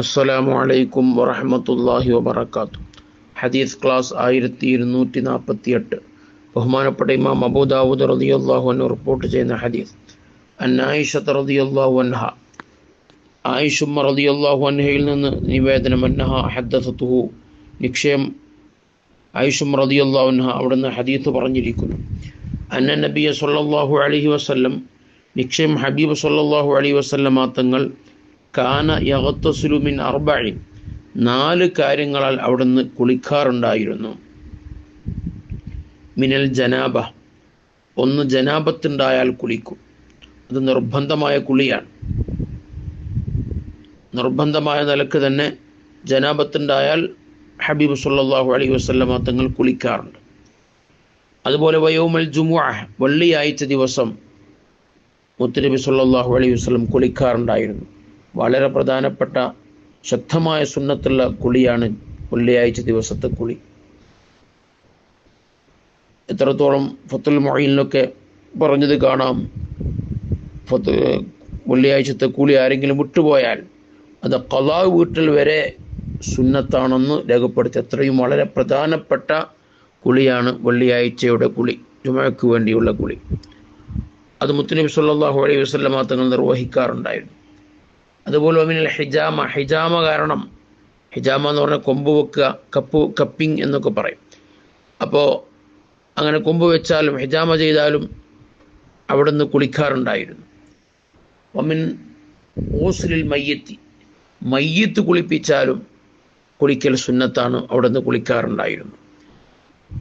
അസ്സലാമു അലൈക്കും വറഹമത്തല്ലാഹി വബർക്കാത്തു ഹദീസ് ക്ലാസ് ആയിരത്തി ഇരുന്നൂറ്റി നാൽപ്പത്തി എട്ട് ബഹുമാനപ്പെട്ട ഇമാം അബൂദാവൂദ് റളിയല്ലാഹു അൻഹു റിപ്പോർട്ട് ചെയ്യുന്ന ഹദീസ്. അന്നായിഷത്ത് റളിയല്ലാഹു അൻഹ. ആയിഷുമ്മ റളിയല്ലാഹു അൻഹയിൽ നിന്ന് നിവേദനം അന്നഹ ഹദ്ദസത്തുഹു. നിക്ഷയം ആയിഷും റളിയല്ലാഹു അൻഹ അവിടുന്ന് ഹദീസ് പറഞ്ഞിരിക്കുന്നു. അന്ന നബിയ സല്ലാഹു അലഹി വസ്ല്ലം നിക്ഷയം ഹബീബ് സല്ലാഹു അലൈഹി വസ്ല്ലം തങ്ങൾ കാന യഹത്തസുലുമിൻ അർബഴി നാല് കാര്യങ്ങളാൽ അവിടുന്ന് കുളിക്കാറുണ്ടായിരുന്നു. മിനൽ ജനാബ. ഒന്ന് ജനാബത്തുണ്ടായാൽ കുളിക്കും. അത് നിർബന്ധമായ കുളിയാണ്. നിർബന്ധമായ നിലയ്ക്ക് തന്നെ ജനാബത്തുണ്ടായാൽ ഹബീബ് സല്ലാഹു അലൈഹി വസ്ലമ തങ്ങൾ കുളിക്കാറുണ്ട്. അതുപോലെ വയോമൽ ജുമുഅ വെള്ളിയാഴ്ച ദിവസം മുത്തുനബി സല്ലാഹു അലൈഹി വസ്ലം കുളിക്കാറുണ്ടായിരുന്നു. വളരെ പ്രധാനപ്പെട്ട ശക്തമായ സുന്നത്തുള്ള കുളിയാണ് വെള്ളിയാഴ്ച ദിവസത്തെ കുളി. എത്രത്തോളം ഫത്തുൽ മൊയിലിനൊക്കെ പറഞ്ഞത് കാണാം. ഫത്ത് വെള്ളിയാഴ്ചത്തെ കുളി ആരെങ്കിലും വിട്ടുപോയാൽ അത് കലാ വീട്ടിൽ വരെ സുന്നത്താണെന്ന് രേഖപ്പെടുത്തി. അത്രയും വളരെ പ്രധാനപ്പെട്ട കുളിയാണ് വെള്ളിയാഴ്ചയുടെ കുളി ജുമയ്ക്ക് വേണ്ടിയുള്ള കുളി. അത് മുത്തുനബി സല്ലാഹു അലൈഹി വസല്ലമ തങ്ങൾ നിർവഹിക്കാറുണ്ടായിരുന്നു. അതുപോലെ ഒമിനൽ ഹിജാമ ഹിജാമ കാരണം ഹിജാമ എന്ന് പറഞ്ഞാൽ കൊമ്പ് വെക്കുക കപ്പ് കപ്പിങ് എന്നൊക്കെ പറയും. അപ്പോൾ അങ്ങനെ കൊമ്പ് വെച്ചാലും ഹിജാമ ചെയ്താലും അവിടുന്ന് കുളിക്കാറുണ്ടായിരുന്നു. ഒമിൻ ഓസിലിൽ മയ്യത്തി മയ്യത്ത് കുളിപ്പിച്ചാലും കുളിക്കൽ സുന്നത്താണ് അവിടുന്ന് കുളിക്കാറുണ്ടായിരുന്നു.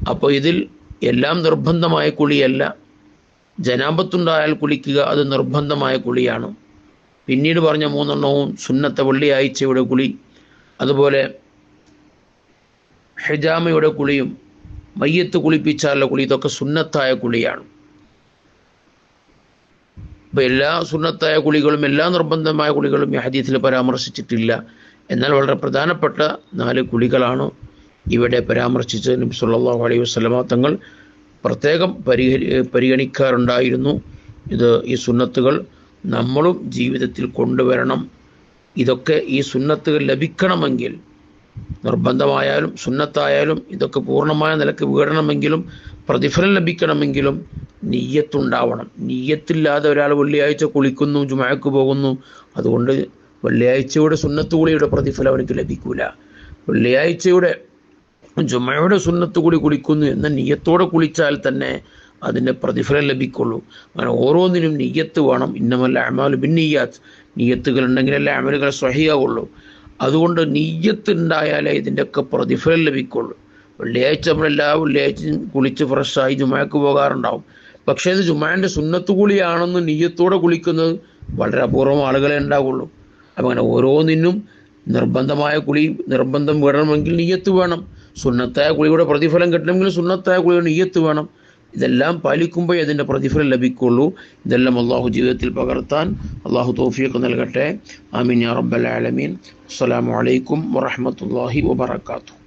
അപ്പോൾ ഇതിൽ എല്ലാം നിർബന്ധമായ കുളിയല്ല. ജനാപത്തുണ്ടായാൽ കുളിക്കുക അത് നിർബന്ധമായ കുളിയാണ്. പിന്നീട് പറഞ്ഞ മൂന്നെണ്ണവും സുന്നത്തെ വെള്ളിയാഴ്ചയുടെ കുളി അതുപോലെ ഹെജാമയുടെ കുളിയും മയ്യത്ത് കുളിപ്പിച്ചാലുള്ള കുളി ഇതൊക്കെ സുന്നത്തായ കുളിയാണ്. ഇപ്പം എല്ലാ സുന്നത്തായ കുളികളും എല്ലാ നിർബന്ധമായ കുളികളും ഈ ഹദീസിൽ പരാമർശിച്ചിട്ടില്ല. എന്നാൽ വളരെ പ്രധാനപ്പെട്ട നാല് കുളികളാണ് ഇവിടെ പരാമർശിച്ച് നബി സല്ലല്ലാഹു അലൈഹി വസല്ലമ തങ്ങൾ പ്രത്യേകം പരിഹരി പരിഗണിക്കാറുണ്ടായിരുന്നു. ഇത് ഈ സുന്നത്തുകൾ നമ്മളും ജീവിതത്തിൽ കൊണ്ടുവരണം. ഇതൊക്കെ ഈ സുന്നത്തുകൾ ലഭിക്കണമെങ്കിൽ നിർബന്ധമായാലും സുന്നത്തായാലും ഇതൊക്കെ പൂർണമായ നിലയ്ക്ക് വീടണമെങ്കിലും പ്രതിഫലം ലഭിക്കണമെങ്കിലും നീയത്തുണ്ടാവണം. നീയത്തില്ലാതെ ഒരാൾ വെള്ളിയാഴ്ച കുളിക്കുന്നു ജുമഴക്ക് പോകുന്നു അതുകൊണ്ട് വെള്ളിയാഴ്ചയുടെ സുന്നത്ത് കുളിയുടെ പ്രതിഫലം അവനക്ക് ലഭിക്കൂല. വെള്ളിയാഴ്ചയുടെ ജുമയുടെ സുന്നത്തുകൂടി കുളിക്കുന്നു എന്ന നീയത്തോടെ കുളിച്ചാൽ തന്നെ അതിന്റെ പ്രതിഫലം ലഭിക്കുള്ളൂ. അങ്ങനെ ഓരോന്നിനും നീയത്ത് വേണം. ഇന്നമല്ല അമാൽ ബിന്നീയാത്ത്. നീയത്തുകൾ ഉണ്ടെങ്കിലല്ലേ അമലുകൾ സ്വഹിയാവുള്ളൂ അതുകൊണ്ട് നീയത്ത് ഉണ്ടായാലേ ഇതിന്റെയൊക്കെ പ്രതിഫലം ലഭിക്കുള്ളൂ. വെള്ളിയാഴ്ച നമ്മളെല്ലാ വെള്ളിയാഴ്ചയും കുളിച്ച് ഫ്രഷായി ജുമാക്ക് പോകാറുണ്ടാവും. പക്ഷേ ഇത് ജുമാന്റെ സുന്നത്ത് കുളിയാണെന്ന് നീയത്തോടെ കുളിക്കുന്നത് വളരെ അപൂർവം ആളുകളെ ഉണ്ടാവുള്ളൂ. അപ്പം അങ്ങനെ ഓരോന്നിനും നിർബന്ധമായ കുളി നിർബന്ധം വേണമെങ്കിൽ നീയത്ത് വേണം. സുന്നത്തായ കുളിയുടെ പ്രതിഫലം കിട്ടണമെങ്കിൽ സുന്നത്തായ കുളിയുടെ നീയത്ത് വേണം. ഇതെല്ലാം പാലിക്കുമ്പോഴേ അതിന്റെ പ്രതിഫലം ലഭിക്കുള്ളൂ. ഇതെല്ലാം അള്ളാഹു ജീവിതത്തിൽ പകർത്താൻ അള്ളാഹു തോഫിയൊക്കെ നൽകട്ടെ. ആമീൻ യാ റബ്ബൽ ആലമീൻ. അസ്സലാമു അലൈക്കും വറഹമത്തല്ലാഹി വബർക്കാത്തു